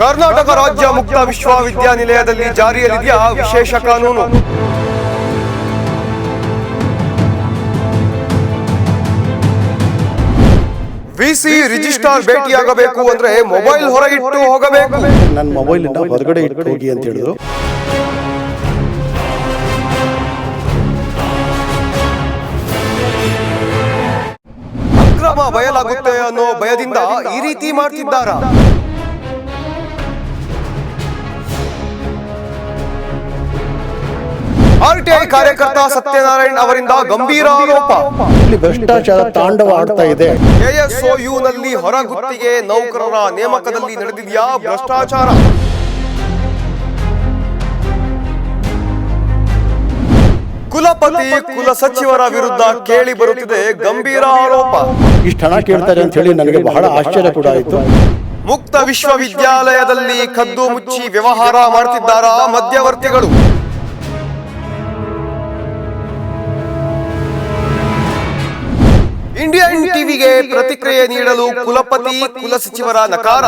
ಕರ್ನಾಟಕ ರಾಜ್ಯ ಮುಕ್ತ ವಿಶ್ವವಿದ್ಯಾನಿಲಯದಲ್ಲಿ ಜಾರಿಯಲ್ಲಿದೆಯಾ ವಿಶೇಷ ಕಾನೂನು? ವಿಸಿ ರಿಜಿಸ್ಟ್ರಾರ್ ಭೇಟಿಯಾಗಬೇಕು ಅಂದ್ರೆ ಮೊಬೈಲ್ ಹೊರಗಿಟ್ಟು ಹೋಗಬೇಕು. ನನ್ನ ಮೊಬೈಲ್ ಹೊರಗಡೆ ಇಟ್ಟು ಹೋಗಿ ಅಂತ ಹೇಳಿದ್ರು. ಅಕ್ರಮ ಬಯಲಾಗುತ್ತೆ ಅನ್ನೋ ಭಯದಿಂದ ಈ ರೀತಿ ಮಾಡ್ತಿದ್ದಾರ? ಆರ್ಟಿಐ ಕಾರ್ಯಕರ್ತ ಸತ್ಯನಾರಾಯಣ್ ಅವರಿಂದ ಗಂಭೀರ ಆರೋಪ. ಇಲ್ಲಿ ಭ್ರಷ್ಟಾಚಾರ ತಾಂಡವ ಆಡ್ತಾ ಇದೆ. ಕೆಎಸ್ಒಯು ನಲ್ಲಿ ಹೊರಗುತ್ತಿಗೆ ನೌಕರರ ನೇಮಕದಲ್ಲಿ ನಡೆದಿದೆಯಾ ಭ್ರಷ್ಟಾಚಾರ? ಕುಲಪತಿ ಕುಲ ಸಚಿವರ ವಿರುದ್ಧ ಕೇಳಿ ಬರುತ್ತಿದೆ ಗಂಭೀರ ಆರೋಪ. ಇಷ್ಟ ಹಣ ಕೇಳ್ತಾರೆ ಅಂತ ಹೇಳಿ ನನಗೆ ಬಹಳ ಆಶ್ಚರ್ಯ ಕೂಡ ಆಯಿತು. ಮುಕ್ತ ವಿಶ್ವವಿದ್ಯಾಲಯದಲ್ಲಿ ಕದ್ದು ಮುಚ್ಚಿ ವ್ಯವಹಾರ ಮಾಡ್ತಿದ್ದಾರಾ ಮಧ್ಯವರ್ತಿಗಳು? ಇಂಡಿಯನ್ ಟಿವಿಗೆ ಪ್ರತಿಕ್ರಿಯೆ ನೀಡಲು ಕುಲಪತಿ ಕುಲಸಚಿವರ ನಕಾರ.